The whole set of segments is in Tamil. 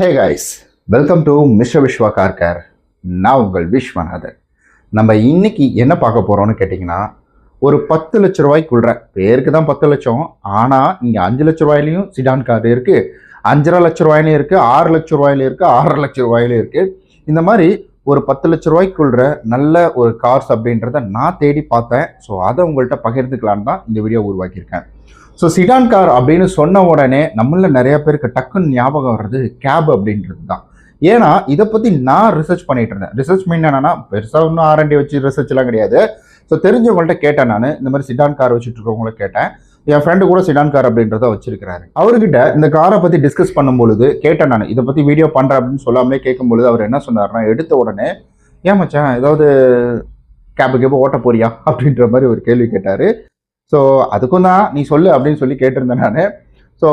Hey guys welcome to mister Viswa car care நான் உங்கள் விஸ்வநாதன். நம்ம இன்னைக்கு என்ன பார்க்க போகிறோம்னு கேட்டிங்கன்னா ஒரு பத்து லட்ச ரூபாய்க்குள்ள பேருக்கு தான் பத்து லட்சம் ஆனால் இங்கே அஞ்சு லட்ச ரூபாயிலையும் சிடான் கார் இருக்கு அஞ்சரை லட்ச ரூபாயிலையும் இருக்குது ஆறு லட்ச ரூபாயிலையும் இருக்கு ஆறரை லட்ச ரூபாயிலையும் இருக்குது இந்த மாதிரி ஒரு பத்து லட்ச ரூபாய்க்குள்ள நல்ல ஒரு கார்ஸ் அப்படின்றத நான் தேடி பார்த்தேன். ஸோ அதை உங்கள்கிட்ட பகிர்ந்துக்கலான்னு தான் இந்த வீடியோ உருவாக்கியிருக்கேன். ஸோ சிடான் கார் அப்படின்னு சொன்ன உடனே நம்மள நிறைய பேருக்கு டக்குன்னு ஞாபகம் வர்றது கேப் அப்படின்றது தான் ஏன்னா இதை பற்றி நான் ரிசர்ச் பண்ணிட்டு இருந்தேன். ரிசர்ச் மீன் என்னன்னா பெருசாக ஒன்றும் ஆர்என்டி வச்சு ரிசர்ச்லாம் கிடையாது. ஸோ தெரிஞ்சவங்கள்ட்ட கேட்டேன் நான். இந்த மாதிரி சிடான் கார் வச்சுட்டு இருக்கவங்கள கேட்டேன். என் ஃப்ரெண்டு கூட சிடான் கார் அப்படின்றத வச்சிருக்கிறாரு. அவர்கிட்ட இந்த காரை பற்றி டிஸ்கஸ் பண்ணும்பொழுது கேட்டேன் நான். இதை பற்றி வீடியோ பண்ணுறேன் அப்படின்னு சொல்லாமலே கேட்கும்பொழுது அவர் என்ன சொன்னார்னா எடுத்த உடனே ஏன் மச்சான் ஏதாவது கேபு கேபு ஓட்ட போறியா? அப்படின்ற மாதிரி ஒரு கேள்வி கேட்டார். ஸோ அதுக்கும் தான் நீ சொல்லு அப்படின்னு சொல்லி கேட்டிருந்தேன் நான். ஸோ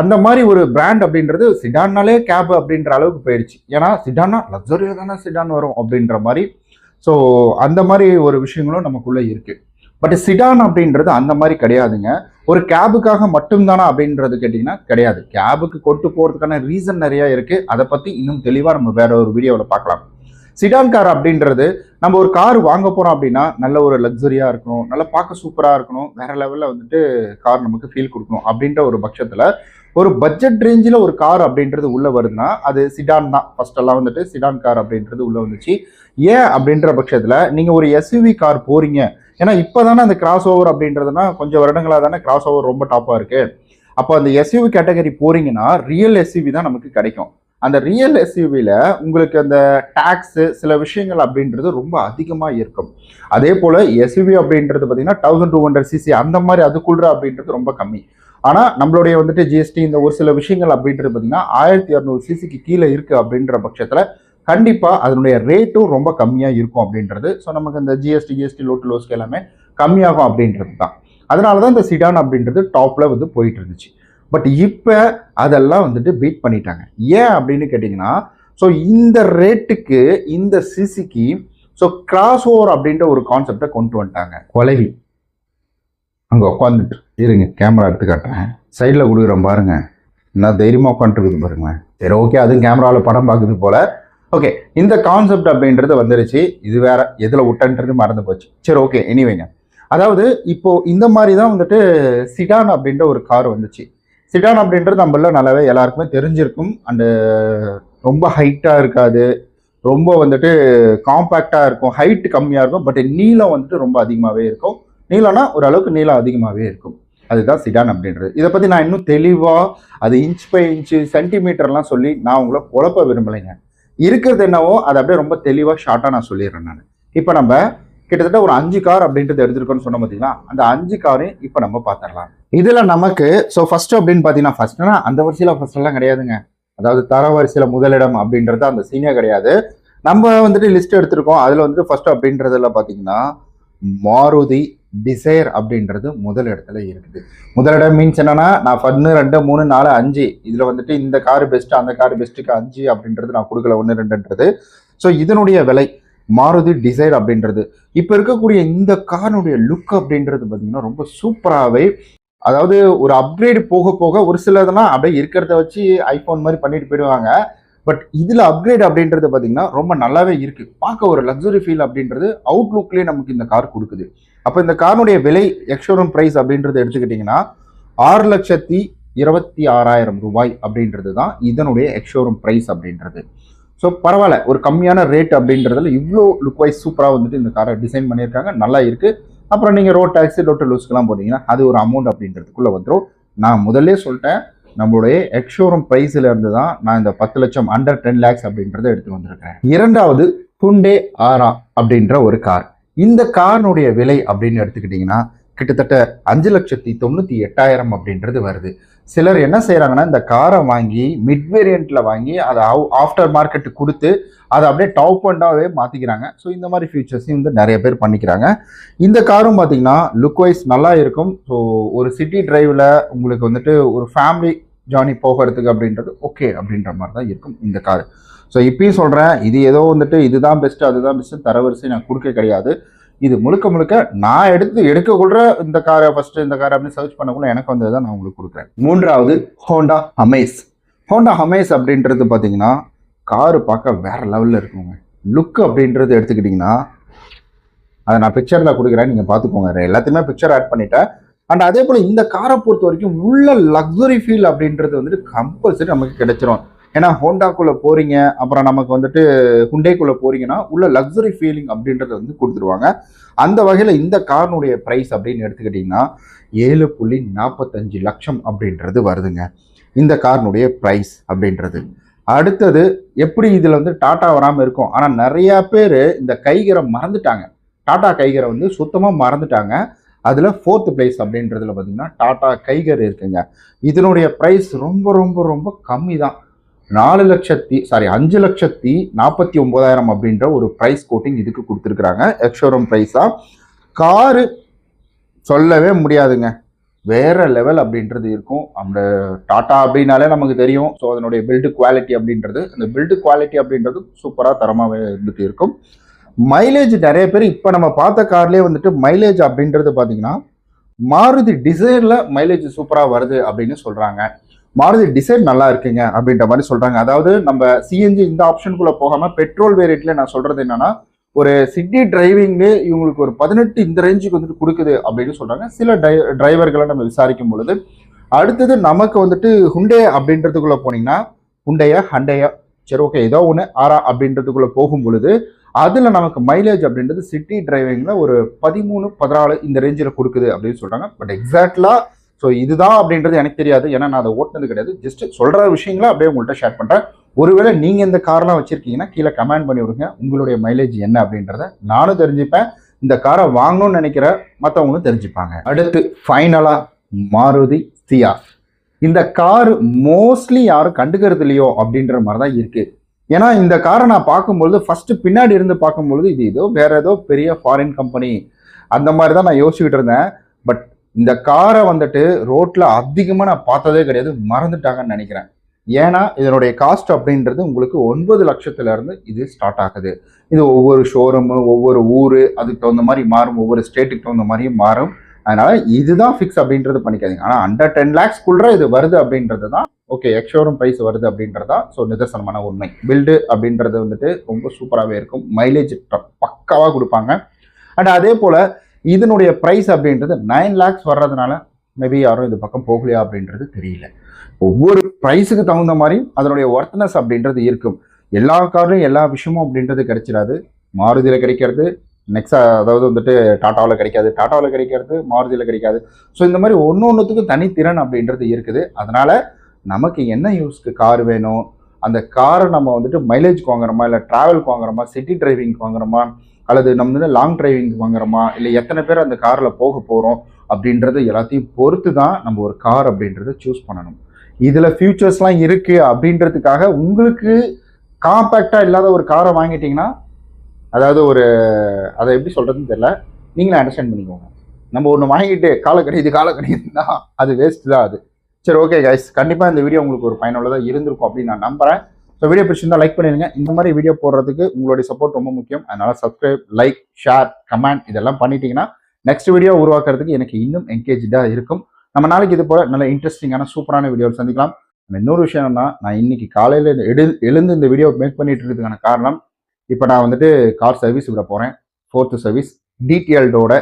அந்த மாதிரி ஒரு பிராண்ட் அப்படின்றது சிடான்னாலே கேப் அப்படின்ற அளவுக்கு போயிடுச்சு ஏன்னா சிடான்னா லக்ஸரியாக தானே சிடான் வரும் அப்படின்ற மாதிரி. ஸோ அந்த மாதிரி ஒரு விஷயங்களும் நமக்குள்ளே இருக்குது பட் சிடான் அப்படின்றது அந்த மாதிரி கிடையாதுங்க. ஒரு கேபுக்காக மட்டும்தானா அப்படின்றது கேட்டிங்கன்னா கிடையாது. கேபுக்கு கொண்டு போகிறதுக்கான ரீசன் நிறையா இருக்குது அதை பற்றி இன்னும் தெளிவாக நம்ம வேற ஒரு வீடியோவில் பார்க்கலாம். சிடான் கார் அப்படின்றது நம்ம ஒரு கார் வாங்க போகிறோம் அப்படின்னா நல்ல ஒரு லக்ஸரியாக இருக்கணும் நல்லா பார்க்க சூப்பராக இருக்கணும் வேறு லெவலில் வந்துட்டு கார் நமக்கு ஃபீல் கொடுக்கணும் அப்படின்ற ஒரு பட்சத்தில் ஒரு பட்ஜெட் ரேஞ்சில் ஒரு கார் அப்படின்றது உள்ளே வருதுன்னா அது சிடான் தான். ஃபஸ்ட்டெல்லாம் வந்துட்டு சிடான் கார் அப்படின்றது உள்ளே வந்துச்சு. ஏன் அப்படின்ற பட்சத்தில் நீங்கள் ஒரு எஸ்யூவி கார் போகிறீங்க ஏன்னா இப்போதானே அந்த கிராஸ் ஓவர் அப்படின்றதுனா கொஞ்சம் வருடங்களா தானே கிராஸ் ஓவர் ரொம்ப டாப்பாக இருக்குது அப்போ அந்த எஸ்யூவி கேட்டகரி போகிறீங்கன்னா ரியல் எஸ்யூவி தான் நமக்கு கிடைக்கும். அந்த ரியல் எஸ்யூவியில் உங்களுக்கு அந்த டேக்ஸு சில விஷயங்கள் அப்படின்றது ரொம்ப அதிகமாக இருக்கும். அதே போல் எஸ்யூவி அப்படின்றது பார்த்தீங்கன்னா தௌசண்ட் டூ ஹண்ட்ரட் சிசி அந்த மாதிரி அதுக்குள்ள அப்படின்றது ரொம்ப கம்மி. ஆனால் நம்மளுடைய வந்துட்டு ஜிஎஸ்டி இந்த ஒரு சில விஷயங்கள் அப்படின்றது பார்த்தீங்கன்னா ஆயிரத்தி இரநூறு சிசிக்கு கீழே இருக்குது அப்படின்ற பட்சத்தில் கண்டிப்பாக அதனுடைய ரேட்டும் ரொம்ப கம்மியாக இருக்கும் அப்படின்றது. ஸோ நமக்கு இந்த ஜிஎஸ்டி ஜிஎஸ்டி லோட்டு லோஸ்க்கு எல்லாமே கம்மியாகும் அப்படின்றது தான் அதனால தான் இந்த சிடான் அப்படின்றது டாப்பில் வந்து போயிட்டு இருந்துச்சு. பட் இப்போ அதெல்லாம் வந்துட்டு பீட் பண்ணிட்டாங்க. ஏன் அப்படின்னு கேட்டிங்கன்னா ஸோ இந்த ரேட்டுக்கு இந்த சிசிக்கு ஸோ கிராஸ் ஓவர் அப்படின்ற ஒரு கான்செப்டை கொண்டு வந்துட்டாங்க. கொலவி அங்கே உட்காந்துட்டு இருங்க கேமரா எடுத்து காட்டுறேன். சைடில் கொடுக்குறேன் பாருங்க. நான் தைரியமாக உட்காந்துருக்குது பாருங்க. சரி ஓகே அதுவும் கேமராவில் படம் பார்க்குது போல. ஓகே இந்த கான்செப்ட் அப்படின்றது வந்துருச்சு. இது வேற எதில் விட்டன்றது மறந்து போச்சு. சரி ஓகே எனிவேங்க அதாவது இப்போ இந்த மாதிரி தான் வந்துட்டு சிடான் அப்படின்ற ஒரு கார் வந்துச்சு. சிடான் அப்படின்றது நம்மள நல்லாவே எல்லாருக்குமே தெரிஞ்சிருக்கும். அண்டு ரொம்ப ஹைட்டாக இருக்காது. ரொம்ப வந்துட்டு காம்பேக்டாக இருக்கும். ஹைட் கம்மியாக இருக்கும். பட் நீளம் வந்துட்டு ரொம்ப அதிகமாகவே இருக்கும். நீளம்னா ஓரளவுக்கு நீளம் அதிகமாகவே இருக்கும். அதுதான் சிடான் அப்படின்றது. இதை பற்றி நான் இன்னும் தெளிவாக அது இன்ச் பை இன்ச்சு சென்டிமீட்டர்லாம் சொல்லி நான் உங்களை குழப்ப விரும்பலைங்க. இருக்கிறது என்னவோ அதை அப்படியே ரொம்ப தெளிவாக ஷார்ட்டாக நான் சொல்லிடுறேன் நான். இப்போ நம்ம கிட்டத்தட்ட ஒரு அஞ்சு கார் அப்படின்றது எடுத்திருக்கோம்னு சொன்ன பார்த்தீங்கன்னா அந்த அஞ்சு காரையும் இப்போ நம்ம பார்த்துடலாம். இதில் நமக்கு ஸோ ஃபர்ஸ்ட் அப்படின்னு பார்த்தீங்கன்னா ஃபர்ஸ்ட்னா அந்த வரிசையில் ஃபர்ஸ்ட்லாம் கிடையாதுங்க. அதாவது தர வரிசையில் முதலிடம் அப்படின்றது அந்த சீனியர் கிடையாது. நம்ம வந்துட்டு லிஸ்ட் எடுத்திருக்கோம். அதில் வந்துட்டு ஃபர்ஸ்ட் அப்படின்றதுல பார்த்தீங்கன்னா மாருதி டிசைர் அப்படின்றது முதல் இடத்துல இருக்குது. முதலிடம் மீன்ஸ் என்னன்னா நான் ஒன்று ரெண்டு மூணு நாலு அஞ்சு. இதில் வந்துட்டு இந்த கார் பெஸ்ட் அந்த கார் பெஸ்ட்டுக்கு அஞ்சு அப்படின்றது நான் கொடுக்கல. ஒன்று ரெண்டுன்றது. ஸோ இதனுடைய விலை மாருதி டிசைர் அப்படின்றது. இப்போ இருக்கக்கூடிய இந்த காரினுடைய லுக் அப்படின்றது பார்த்தீங்கன்னா ரொம்ப சூப்பராகவே அதாவது ஒரு அப்கிரேடு போக போக ஒரு சிலதெல்லாம் அப்படியே இருக்கிறத வச்சு ஐஃபோன் மாதிரி பண்ணிட்டு போயிடுவாங்க. பட் இதில் அப்கிரேட் அப்படின்றது பார்த்தீங்கன்னா ரொம்ப நல்லாவே இருக்குது பார்க்க ஒரு லக்ஸுரி ஃபீல் அப்படின்றது அவுட்லுக்லேயே நமக்கு இந்த கார் கொடுக்குது. அப்போ இந்த காரினுடைய விலை எக்ஷோரூம் ப்ரைஸ் அப்படின்றது எடுத்துக்கிட்டிங்கன்னா ஆறு லட்சத்தி இருபத்தி ஆறாயிரம் ரூபாய் அப்படின்றது தான் இதனுடைய எக்ஷோரூம் ப்ரைஸ் அப்படின்றது. ஸோ பரவாயில்ல. ஒரு கம்மியான ரேட் அப்படின்றதுல இவ்வளோ லுக் வைஸ் சூப்பராக வந்துட்டு இந்த காரை டிசைன் பண்ணியிருக்காங்க. நல்லா இருக்குது அப்புறம் நீங்கள் ரோட் டாக்ஸி ரோட்டு லூஸ்க்கெலாம் போனீங்கன்னா அது ஒரு அமௌண்ட் அப்படின்றதுக்குள்ளே வந்துடும் நான் முதல்ல சொல்லிட்டேன் நம்மளுடைய எக்ஷோரூம் ப்ரைஸில் இருந்து தான் நான் இந்த பத்து லட்சம் அண்டர் டென் லேக்ஸ் அப்படின்றத எடுத்து வந்திருக்கேன் இரண்டாவது ஹுண்டே ஆரா அப்படின்ற ஒரு கார் இந்த காரினுடைய விலை அப்படின்னு எடுத்துக்கிட்டிங்கன்னா கிட்டத்தட்ட அஞ்சு லட்சத்தி தொண்ணூற்றி எட்டாயிரம் அப்படின்றது வருது. சிலர் என்ன செய்கிறாங்கன்னா இந்த காரை வாங்கி மிட் வேரியண்ட்டில் வாங்கி அதை ஆஃப்டர் மார்க்கெட்டு கொடுத்து அதை அப்படியே டாப் அண்டாகவே மாற்றிக்கிறாங்க ஸோ இந்த மாதிரி ஃபியூச்சர்ஸையும் வந்து நிறைய பேர் பண்ணிக்கிறாங்க. இந்த காரும் பார்த்தீங்கன்னா லுக் வைஸ் நல்லா இருக்கும். ஸோ ஒரு சிட்டி டிரைவில் உங்களுக்கு வந்துட்டு ஒரு ஃபேமிலி ஜார்னி போகிறதுக்கு அப்படின்றது ஓகே அப்படின்ற மாதிரி தான் இருக்கும் இந்த கார். ஸோ இப்பயும் சொல்கிறேன் இது ஏதோ வந்துட்டு இதுதான் பெஸ்ட்டு அதுதான் பெஸ்ட்டு தரவரிசை நான் கொடுக்க கிடையாது. இது முழுக்க முழுக்க நான் எடுத்து எடுக்கக்குள்ள இந்த காரை ஃபர்ஸ்ட் இந்த காரை அப்படின்னு சர்ச் பண்ணக்குள்ள எனக்கு வந்தது தான் நான் உங்களுக்கு கொடுக்குறேன். மூன்றாவது ஹோண்டா ஹமேஸ் ஹோண்டா ஹமேஸ் அப்படின்றது பார்த்தீங்கன்னா காரு பார்க்க வேற லெவலில் இருக்குங்க. லுக் அப்படின்றது எடுத்துக்கிட்டிங்கன்னா அதை நான் பிக்சரில் கொடுக்குறேன் நீங்கள் பார்த்துக்கோங்க. எல்லாத்தையுமே பிக்சர் ஆட் பண்ணிட்டேன். அண்ட் அதே போல் இந்த காரை பொறுத்த வரைக்கும் உள்ள லக்ஸுரி ஃபீல் அப்படின்றது வந்துட்டு கம்பல்சரி நமக்கு கிடைச்சிரும். ஏன்னா ஹோண்டாக்குள்ளே போகிறீங்க அப்புறம் நமக்கு வந்துட்டு ஹுண்டேக்குள்ளே போகிறீங்கன்னா உள்ள லக்ஸுரி ஃபீலிங் அப்படின்றத வந்து கொடுத்துருவாங்க. அந்த வகையில் இந்த காரினுடைய ப்ரைஸ் அப்படின்னு எடுத்துக்கிட்டிங்கன்னா ஏழு புள்ளி நாற்பத்தஞ்சு லட்சம் அப்படின்றது வருதுங்க. இந்த காரினுடைய ப்ரைஸ் அப்படின்றது. அடுத்தது எப்படி இதில் வந்து டாட்டா வராமல் இருக்கும்? ஆனால் நிறையா பேர் இந்த கைகரை மறந்துட்டாங்க. டாட்டா கைகரை வந்து சுத்தமாக மறந்துட்டாங்க. அதில் ஃபோர்த்து பிளேஸ் அப்படின்றதுல பார்த்தீங்கன்னா டாட்டா கைகர் இருக்குங்க. இதனுடைய ப்ரைஸ் ரொம்ப ரொம்ப ரொம்ப கம்மி தான் நாலு லட்சத்தி சாரி அஞ்சு லட்சத்தி நாற்பத்தி ஒன்பதாயிரம் அப்படின்ற ஒரு ப்ரைஸ் கோட்டிங் இதுக்கு கொடுத்துருக்குறாங்க. எக்ஷோரூம் ப்ரைஸாக காரு சொல்லவே முடியாதுங்க. வேற லெவல் அப்படின்றது இருக்கும். அந்த டாட்டா அப்படின்னாலே நமக்கு தெரியும். ஸோ அதனுடைய பில்டு குவாலிட்டி அப்படின்றது. அந்த பில்டு குவாலிட்டி அப்படின்றது சூப்பராக தரமாகவே இருந்துட்டு இருக்கும். மைலேஜ் நிறைய பேர் இப்போ நம்ம பார்த்த கார்லேயே வந்துட்டு மைலேஜ் அப்படின்றது பார்த்தீங்கன்னா மாருதி டிசைரில் மைலேஜ் சூப்பராக வருது அப்படின்னு சொல்கிறாங்க மாருதி டிசைன் நல்லா இருக்குங்க அப்படின்ற மாதிரி சொல்கிறாங்க அதாவது நம்ம சிஎன்ஜி இந்த ஆப்ஷனுக்குள்ளே போகாமல் பெட்ரோல் வேரியட்ல நான் சொல்கிறது என்னன்னா ஒரு சிட்டி டிரைவிங்கு இவங்களுக்கு ஒரு பதினெட்டு இந்த ரேஞ்சுக்கு வந்துட்டு கொடுக்குது அப்படின்னு சொல்கிறாங்க சில டை டிரைவர்களை நம்ம விசாரிக்கும் பொழுது அடுத்தது நமக்கு வந்துட்டு ஹுண்டே அப்படின்றதுக்குள்ளே போனீங்கன்னா ஹுண்டையா ஹண்டையா சரி ஓகே ஏதோ ஒன்று ஆரா அப்படின்றதுக்குள்ளே போகும் பொழுது அதில் நமக்கு மைலேஜ் அப்படின்றது சிட்டி டிரைவிங்கில் ஒரு பதிமூணு பதினாலு இந்த ரேஞ்சில் கொடுக்குது அப்படின்னு சொல்கிறாங்க பட் எக்ஸாக்ட்லாக ஸோ இதுதான் அப்படின்றது எனக்கு தெரியாது. ஏன்னா நான் அதை ஓட்டினது கிடையாது. ஜஸ்ட் சொல்கிற விஷயங்களை அப்படியே உங்கள்கிட்ட ஷேர் பண்ணுறேன் ஒருவேளை நீங்கள் இந்த கார்லாம் வச்சுருக்கீங்கன்னா கீழே கமெண்ட் பண்ணி விடுங்க. உங்களுடைய மைலேஜ் என்ன அப்படின்றத நானும் தெரிஞ்சுப்பேன். இந்த காரை வாங்கணும்னு நினைக்கிற மற்றவங்களும் தெரிஞ்சுப்பாங்க. அடுத்து ஃபைனலாக மாருதி சியாஸ் இந்த கார் மோஸ்ட்லி யாரும் கண்டுக்கிறது இல்லையோ அப்படின்ற மாதிரி தான் இருக்குது ஏன்னா இந்த காரை நான் பார்க்கும்பொழுது ஃபஸ்ட்டு பின்னாடி இருந்து பார்க்கும்பொழுது இது ஏதோ வேற ஏதோ பெரிய ஃபாரின் கம்பெனி அந்த மாதிரி தான் நான் யோசிச்சுக்கிட்டு இருந்தேன். பட் இந்த காரை வந்துட்டு ரோட்டில் அதிகமாக நான் பார்த்ததே கிடையாது மறந்துட்டாங்கன்னு நினைக்கிறேன். ஏன்னா இதனுடைய காஸ்ட் அப்படின்றது உங்களுக்கு ஒன்பது லட்சத்துலேருந்து இது ஸ்டார்ட் ஆகுது. இது ஒவ்வொரு ஷோரூமு ஒவ்வொரு ஊர் அதுக்கு தகுந்த மாதிரி மாறும் ஒவ்வொரு ஸ்டேட்டுக்கு தகுந்த மாதிரியும் மாறும். அதனால் இதுதான் ஃபிக்ஸ் அப்படின்றது பண்ணிக்காதீங்க. ஆனால் அண்டர் டென் லேக்ஸ்க்குள்ள இது வருது அப்படின்றது தான் ஓகே எக்ஷோரூம் ப்ரைஸ் வருது அப்படின்றதா ஸோ நிதர்சனமான உண்மை. பில்டு அப்படின்றது வந்துட்டு ரொம்ப சூப்பராகவே இருக்கும். மைலேஜ் பக்காவாக கொடுப்பாங்க. அண்ட் அதே போல் இதனுடைய ப்ரைஸ் அப்படின்றது நைன் லேக்ஸ் வர்றதுனால மேபி யாரும் இது பக்கம் போகலையா அப்படின்றது தெரியல. ஒவ்வொரு ப்ரைஸுக்கு தகுந்த மாதிரி அதனுடைய ஒர்த்னஸ் அப்படின்றது இருக்கும். எல்லா கார்லையும் எல்லா விஷயமும் அப்படின்றது கிடைச்சிடாது. மாருதியில் கிடைக்கிறது நெக்ஸ்ட் அதாவது வந்துட்டு டாட்டாவில் கிடைக்காது. டாட்டாவில் கிடைக்கிறது மாருதியில் கிடைக்காது. ஸோ இந்த மாதிரி ஒன்று ஒன்றுத்துக்கும் தனித்திறன் அப்படின்றது இருக்குது. அதனால் நமக்கு என்ன யூஸ்க்கு கார் வேணும்? அந்த காரை நம்ம வந்துட்டு மைலேஜ் வாங்குறோமா? இல்லை ட்ராவலுக்கு வாங்குறோமா? City driving வாங்குறோமா? அல்லது நம்ம வந்து லாங் டிரைவிங் வாங்குறோமா? இல்லை எத்தனை பேர் அந்த காரில் போக போகிறோம் அப்படின்றது எல்லாத்தையும் பொறுத்து தான் நம்ம ஒரு கார் அப்படின்றத சூஸ் பண்ணணும். இதில் ஃபியூச்சர்ஸ்லாம் இருக்குது அப்படின்றதுக்காக உங்களுக்கு காம்பேக்டாக இல்லாத ஒரு காரை வாங்கிட்டீங்கன்னா அதாவது ஒரு அதை எப்படி சொல்கிறதுன்னு தெரியல. நீங்களே அண்டர்ஸ்டாண்ட் பண்ணிக்கோங்க. நம்ம ஒன்று வாங்கிட்டு காலை கிடையாது காலை கிடையாதுன்னா அது வேஸ்ட் தான் அது. சரி ஓகே கைஸ் கண்டிப்பாக இந்த வீடியோ உங்களுக்கு ஒரு பயனுள்ளதாக இருந்திருக்கும் அப்படின்னு நான் நம்புகிறேன் ஸோ வீடியோ பிடிச்சிருந்தா லைக் பண்ணிடுங்க. இந்த மாதிரி வீடியோ போடுறதுக்கு உங்களுடைய சப்போர்ட் ரொம்ப முக்கியம். அதனால சப்ஸ்கிரைப் லைக் ஷேர் கமெண்ட் இதெல்லாம் பண்ணிட்டீங்கன்னா நெக்ஸ்ட் வீடியோ உருவாக்குறதுக்கு எனக்கு இன்னும் என்கேஜாக இருக்கும். நம்ம நாளைக்கு இது போல நல்ல இன்ட்ரெஸ்டிங்கான சூப்பரான வீடியோவில் சந்திக்கலாம். இன்னொரு விஷயம் என்னன்னா நான் இன்னைக்கு காலையில் எழு எழுந்து இந்த வீடியோ மேக் பண்ணிட்டு இருக்கிறதுக்கான காரணம் இப்போ நான் வந்துட்டு கார் சர்வீஸ் விட போகிறேன் ஃபோர்த்து சர்வீஸ் டீட்டெயில்டோட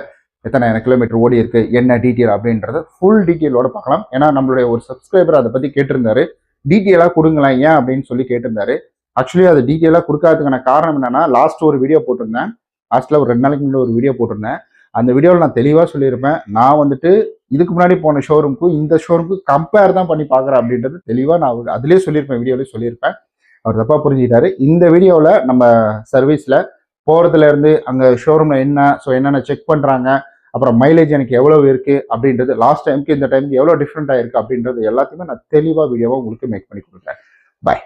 எத்தனை கிலோமீட்டர் ஓடி இருக்கு என்ன டீட்டெயில் அப்படின்றத ஃபுல் டீட்டெயிலோட பார்க்கலாம். ஏன்னா நம்மளுடைய ஒரு சப்ஸ்கிரைபர் அதை பற்றி கேட்டிருந்தாரு. டீட்டெயிலாக கொடுங்களேன் ஏன் அப்படின்னு சொல்லி கேட்டிருந்தாரு. ஆக்சுவலி அது டீட்டெயிலாக கொடுக்காததுக்கான காரணம் என்னன்னா லாஸ்ட் ஒரு வீடியோ போட்டிருந்தேன். லாஸ்ட்டில் ஒரு ரெண்டு நாளைக்கு முன்னாடி ஒரு வீடியோ போட்டிருந்தேன். அந்த வீடியோவில் நான் தெளிவாக சொல்லியிருப்பேன். நான் வந்துட்டு இதுக்கு முன்னாடி போன ஷோரூம்க்கு இந்த ஷோரூம்க்கு கம்பேர் தான் பண்ணி பார்க்குறேன் அப்படின்றது தெளிவாக நான் அதிலே சொல்லியிருப்பேன் வீடியோலேயே சொல்லியிருப்பேன். அவர் தப்பாக புரிஞ்சுக்கிட்டாரு. இந்த வீடியோவில் நம்ம சர்வீஸில் போகிறதுலேருந்து அங்கே ஷோரூமில் என்ன ஸோ என்னென்ன செக் பண்ணுறாங்க அப்புறம் மைலேஜ் எனக்கு எவ்வளோ இருக்குது அப்படின்றது லாஸ்ட் டைமுக்கு இந்த டைமுக்கு எவ்வளோ டிஃப்ரெண்ட் ஆயிருக்கு அப்படின்றது எல்லாத்தையுமே நான் தெளிவாக வீடியோவாக உங்களுக்கு மேக் பண்ணி கொடுக்குறேன். பாய்